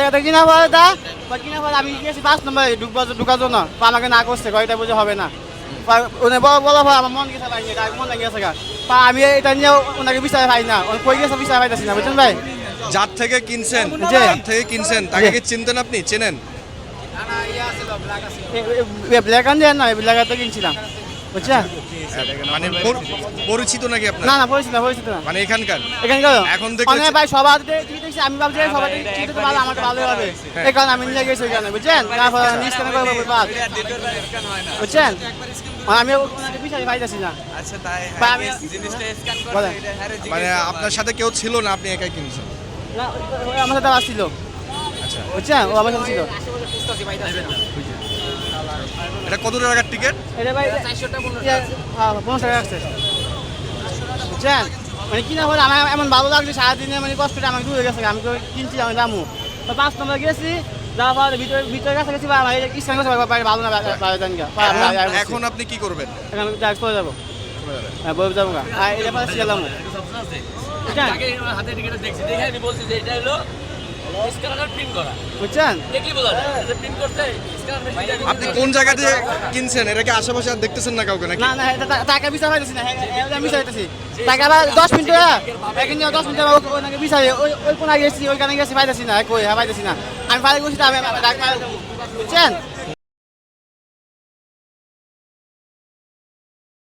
এটা কিনা পরে দা। বা কিনা পরে আমি গেছি পাঁচ নম্বরে ঢুকবো ঢুকার জন্য। আমাকে না করছে কয়টা বুঝে হবে না। উনি বলা পর আমার মন গেছে ভাই মন লাগে গেছে গা। আমি এটা নিয়ে ওনাকে বিচার পাই না কই গেছে বিচার পাইতেছি না বুঝছেন ভাই? যার থেকে কিনছেন। যার থেকে কিনছেন তাকে কি চিনতেন আপনি? চেনেন? ব্ল্যাক অ্যান্ড না ব্ল্যাক তো কিনছিলাম। বুঝছেন? মানে পর- পরিচিত নাকি আপনার? না না পরিচিত না পরিচিত না। মানে এখানকার? এখানে এখন অনেক ভাই সবার দেখছি আমি ভাবছি সবার চিন্তা তো ভালো আমার ভালো হবে। এই কারণে আমি নিয়ে গেছি ওইখানে বুঝছেন? তারপর নিজ কেন করব বুঝছেন? আমি ওনাকে বিচারি পাইতেছি না। আচ্ছা তাই বা আমি বলেন। মানে আপনার সাথে কেউ ছিল না আপনি একাই কিনছেন? না ওই আমার সাথে আসছিল আচ্ছা। বুঝছেন? ও আমার সাথে ছিল। এটা কত টাকার টিকিট এটা ভাই হ্যাঁ পনেরো টাকা রাখছে বুঝছেন? মানে কিনা হলে আমার এমন ভালো লাগছে সারাদিনে মানে কষ্টটা আমাকে দূরে গেছে আমি তো কিনছি আমি দামু তো পাঁচ নম্বর গেছি পর ভিতরে ভিতরে গেছে গেছি ইচ্ছা করছে ভালো না এখন আপনি কি করবেন? এখন ডাক চলে যাব। হ্যাঁ বলে যাব গা। এটা পাশে গেলাম হাতে টিকিট দেখছি দেখে আমি বলছি যে এটা হলো স্ক্যানার প্রিন্ট করা বুঝছেন আপনি কোন জায়গা দিয়ে কিনছেন এটাকে আশেপাশে আর দেখতেছেন না কাউকে নাকি না না এটা টাকা বিচার পাইতেছি না হ্যাঁ, হ্যাঁ, আমি চাইতেছি টাকা আবার দশ মিনিট এখানে দশ মিনিট ওনাকে বিচারি ওই ওই কোনা গেছি ওইখানে গেছি পাইতেছি না কই হ্যাঁ পাইতেছি না আমি পাই গেছি আমি বুঝছেন